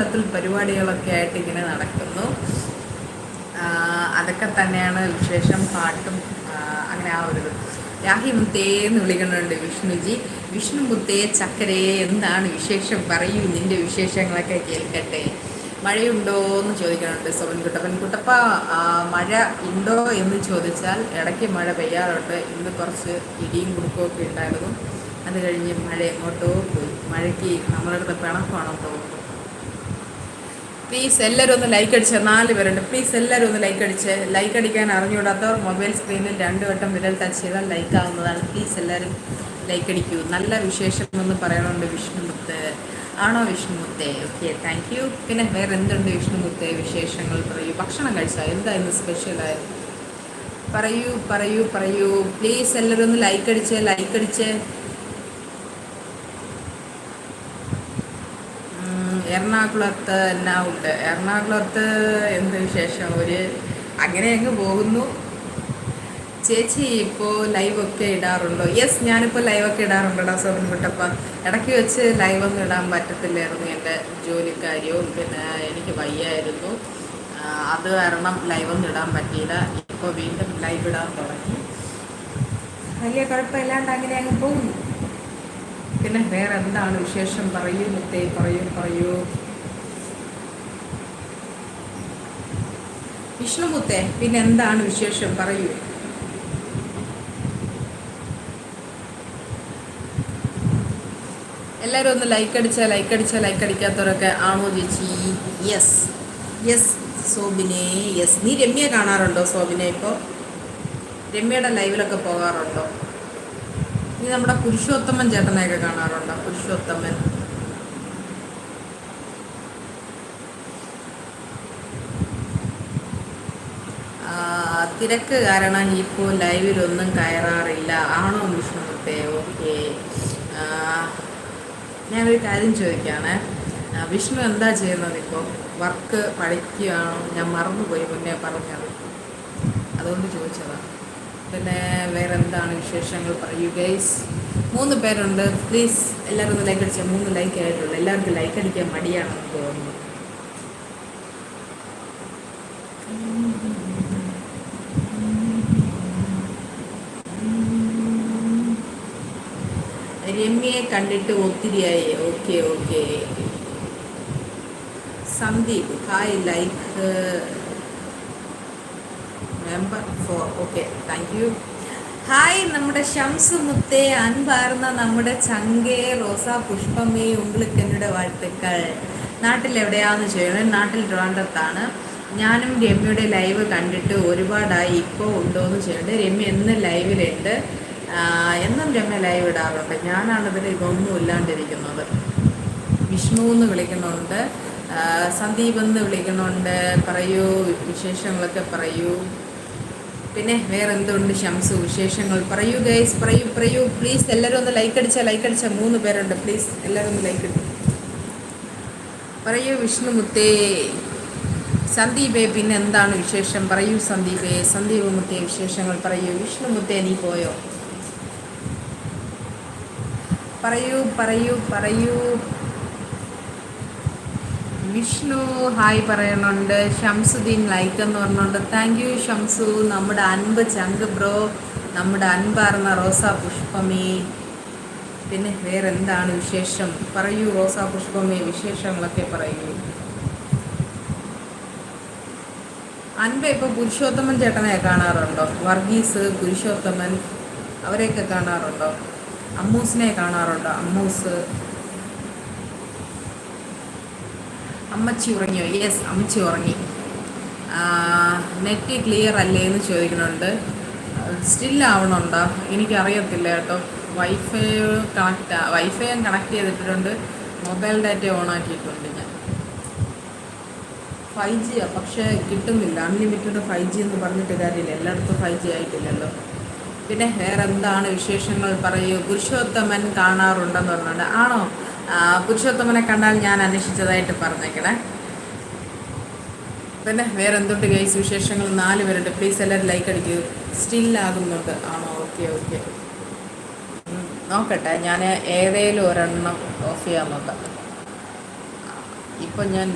തരത്തിൽ പരിപാടികളൊക്കെ ആയിട്ട് ഇങ്ങനെ നടക്കുന്നു. അതൊക്കെ തന്നെയാണ് വിശേഷം പാട്ടും അങ്ങനെ ആ ഒരു. രാഹി മുത്തേ എന്ന് വിളിക്കുന്നുണ്ട് വിഷ്ണുജി. വിഷ്ണു മുത്തേ ചക്കരേ എന്താണ് വിശേഷം? പറയൂ നിന്റെ വിശേഷങ്ങളൊക്കെ കേൾക്കട്ടെ. മഴയുണ്ടോ എന്ന് ചോദിക്കുന്നുണ്ട് സോമൻ കുട്ടപ്പൻ കുട്ടപ്പ മഴ ഉണ്ടോ എന്ന് ചോദിച്ചാൽ ഇടയ്ക്ക് മഴ പെയ്യാറുണ്ട്. ഇന്ന് കുറച്ച് ഇടിയും കുടുക്കമൊക്കെ ഉണ്ടായിരുന്നു. അത് കഴിഞ്ഞ് മഴ എങ്ങോട്ടോ പോയി. മഴയ്ക്ക് നമ്മളടുത്ത് പിണക്കമാണോ തോന്നുന്നു. പ്ലീസ് എല്ലാവരും ഒന്ന് ലൈക്ക് അടിച്ച് നാല് പേരുണ്ട്. പ്ലീസ് എല്ലാവരും ഒന്ന് ലൈക്ക് അടിച്ച്. ലൈക്ക് അടിക്കാൻ അറിഞ്ഞുകൂടാത്തവർ മൊബൈൽ സ്ക്രീനിൽ രണ്ട് വട്ടം വിരൽ ടച്ച് ചെയ്താൽ ലൈക്ക് ആവുന്നതാണ്. പ്ലീസ് എല്ലാവരും ലൈക്ക് അടിക്കൂ. നല്ല വിശേഷം എന്ന് പറയണുണ്ട് വിഷ്ണുമുത്ത്. ആണോ വിഷ്ണുമുത്തെ? ഓക്കെ താങ്ക് യു പിന്നെ വേറെ എന്തുണ്ട് വിഷ്ണുമുത്തെ വിശേഷങ്ങൾ? പറയൂ. ഭക്ഷണം കഴിച്ചാൽ എന്താ ഇന്ന് സ്പെഷ്യലായത് പറയൂ പറയൂ പറയൂ. പ്ലീസ് എല്ലാവരും ഒന്ന് ലൈക്ക് അടിച്ച് ലൈക്ക് അടിച്ച്. എറണാകുളത്ത് എന്നാ ഉണ്ട്? എറണാകുളത്ത് എന്ത് വിശേഷം? ഒരു അങ്ങനെ അങ്ങ് പോകുന്നു. ചേച്ചി ഇപ്പോൾ ലൈവൊക്കെ ഇടാറുണ്ടോ? യെസ് ഞാനിപ്പോൾ ലൈവൊക്കെ ഇടാറുണ്ടോ സോമൻ കുട്ടപ്പ ഇടയ്ക്ക് വെച്ച് ലൈവൊന്നും ഇടാൻ പറ്റത്തില്ലായിരുന്നു എന്റെ ജോലിക്കാര്യവും. പിന്നെ എനിക്ക് വയ്യായിരുന്നു. അത് കാരണം ലൈവൊന്നും ഇടാൻ പറ്റിയില്ല. ഇപ്പോൾ വീണ്ടും ലൈവ് ഇടാൻ തുടങ്ങി. വലിയ കുഴപ്പമില്ലാണ്ട് അങ്ങനെ അങ്ങ് പോകുന്നു. പിന്നെ വേറെ എന്താണ് വിശേഷം? പറയൂ മുത്തേ പറയൂ പറയൂ. വിഷ്ണുമുത്തേ പിന്നെ എന്താണ് വിശേഷം? പറയൂ. എല്ലാവരും ഒന്ന് ലൈക്ക് അടിച്ചാൽ ലൈക്ക് അടിച്ചാൽ ലൈക്ക് അടിക്കാത്തവരൊക്കെ ആണോ ചേച്ചി? Yes yes സോബിനെ. യെസ് നീ രമ്യ കാണാറുണ്ടോ സോബിനെ ഇപ്പോൾ രമ്യയുടെ ലൈവിലൊക്കെ പോകാറുണ്ടോ? നീ നമ്മുടെ പുരുഷോത്തമൻ ചേട്ടനെയൊക്കെ കാണാറുണ്ടോ? പുരുഷോത്തമൻ. തിരക്ക് കാരണം ഇപ്പോൾ ലൈവിലൊന്നും കയറാറില്ല. ആണോ വിഷ്ണുത്തെ ഓക്കെ. ഞാനൊരു കാര്യം ചോദിക്കുകയാണ് വിഷ്ണു എന്താ ചെയ്യുന്നത് ഇപ്പോൾ വർക്ക് പഠിക്കുകയാണോ? ഞാൻ മറന്നുപോയി മുന്നേ പറഞ്ഞത്. അതുകൊണ്ട് ചോദിച്ചതാണ് പിന്നെ വേറെ എന്താണ് വിശേഷങ്ങൾ പറയൂ ഗൈസ് മൂന്ന് പേരുണ്ട്. പ്ലീസ് എല്ലാവരും ഒന്ന് ലൈക്ക് അടിച്ചാൽ മൂന്ന് ലൈക്ക് ആയിട്ടുള്ളൂ. എല്ലാവർക്കും ലൈക്ക് അടിക്കാൻ മടിയാണെന്ന് തോന്നുന്നു. രമ്യയെ കണ്ടിട്ട് ഒത്തിരിയായി. Okay okay Sandeep hi like member four okay thank you hi നമ്മുടെ ഷംസ് മുത്തേ അൻപാർന്ന നമ്മുടെ ചങ്കേ റോസാ പുഷ്പമേ ഉങ്ങൾക്ക് വാഴ്ത്തുക്കൾ. നാട്ടിൽ എവിടെയാണെന്ന് ചോദിക്കണം നാട്ടിൽ ട്രിവാൻഡ്രത്താണ്. ഞാനും രമ്യയുടെ ലൈവ് കണ്ടിട്ട് ഒരുപാടായി ഇപ്പോൾ ഉണ്ടോ എന്ന് ചെയ്യണ്ട് രമ്യ എന്ന് ലൈവിലുണ്ട്. എന്നും രമ്യ ലൈവ് ഇടാറുണ്ട്. ഞാനാണിതിൽ ഇതൊന്നും ഇല്ലാണ്ടിരിക്കുന്നത്. വിഷ്ണു എന്ന് വിളിക്കുന്നുണ്ട്. സന്ദീപ് എന്ന് വിളിക്കുന്നുണ്ട്. പറയൂ വിശേഷങ്ങളൊക്കെ പറയൂ. പിന്നെ വേറെ എന്തുണ്ട് ശംസ വിശേഷങ്ങൾ. പറയൂ ഗൈസ് പറയൂ പറയൂ. പ്ലീസ് എല്ലാവരും ഒന്ന് ലൈക്ക് അടിച്ചാൽ ലൈക്ക് അടിച്ചാൽ മൂന്ന് പേരുണ്ട്. പ്ലീസ് എല്ലാവരും ഒന്ന് ലൈക്ക് അടിച്ചു പറയൂ വിഷ്ണുമുത്തേ. സന്ദീപേ പിന്നെ എന്താണ് വിശേഷം? പറയൂ സന്ദീപേ. സന്ദീപ് മുത്തേ വിശേഷങ്ങൾ പറയൂ. വിഷ്ണുമുത്തേ നീ പോയോ? പറയൂ പറയൂ പറയൂ. വിഷ്ണു ഹായ് പറയുന്നുണ്ട് ഷംസുദ്ദീൻ ലൈക്ക് എന്ന് പറഞ്ഞുകൊണ്ട് താങ്ക് യു ഷംസു. നമ്മുടെ അൻപ് ചങ്ക് ബ്രോ നമ്മുടെ അൻപാർന്ന റോസാ പുഷ്പമി. പിന്നെ വേറെ എന്താണ് വിശേഷം? പറയൂ റോസാ പുഷ്പമേ വിശേഷങ്ങളൊക്കെ പറയൂ. അൻപ ഇപ്പോൾ പുരുഷോത്തമൻ ചേട്ടനെ കാണാറുണ്ടോ? വർഗീസ് പുരുഷോത്തമൻ അവരെയൊക്കെ കാണാറുണ്ടോ? അമ്മൂസിനെ കാണാറുണ്ടോ? അമ്മൂസ്. അമ്മച്ചി ഉറങ്ങിയോ? യെസ് അമ്മച്ചി ഉറങ്ങി. നെറ്റ് ക്ലിയർ അല്ലേ എന്ന് ചോദിക്കുന്നുണ്ട്. സ്റ്റിൽ ആവണുണ്ടോ? എനിക്കറിയത്തില്ല കേട്ടോ. വൈഫൈ കണക്റ്റ് വൈഫൈ ഞാൻ കണക്ട് ചെയ്തിട്ടുണ്ട്. മൊബൈൽ ഡാറ്റ ഓൺ ആക്കിയിട്ടുണ്ട് ഞാൻ. ഫൈവ് ജിയാണ് പക്ഷേ കിട്ടുന്നില്ല. അൺലിമിറ്റഡ് ഫൈവ് ജി എന്ന് പറഞ്ഞിട്ട് കാര്യമില്ല. എല്ലായിടത്തും ഫൈവ് ജി ആയിട്ടില്ലല്ലോ. പിന്നെ വേറെ എന്താണ് വിശേഷങ്ങൾ പറയൂ? പുരുഷോത്തമൻ കാണാറുണ്ടെന്ന് പറഞ്ഞുകൊണ്ട് ആണോ? പുരുഷോത്തമനെ കണ്ടാൽ ഞാൻ അന്വേഷിച്ചതായിട്ട് പറഞ്ഞേക്കണേ. പിന്നെ വേറെ എന്തുണ്ട് ഗൈസ് വിശേഷങ്ങൾ? നാല് പേരുണ്ട്. പ്ലീസ് എല്ലാവരും ലൈക്ക് അടിക്കൂ. സ്റ്റിൽ ആകുന്നുണ്ട്. ആണോ? ഓക്കെ ഓക്കെ നോക്കട്ടെ. ഞാൻ ഏതേലും ഒരെണ്ണം ഓഫ് ചെയ്യാൻ നോക്കാം. ഇപ്പം ഞാൻ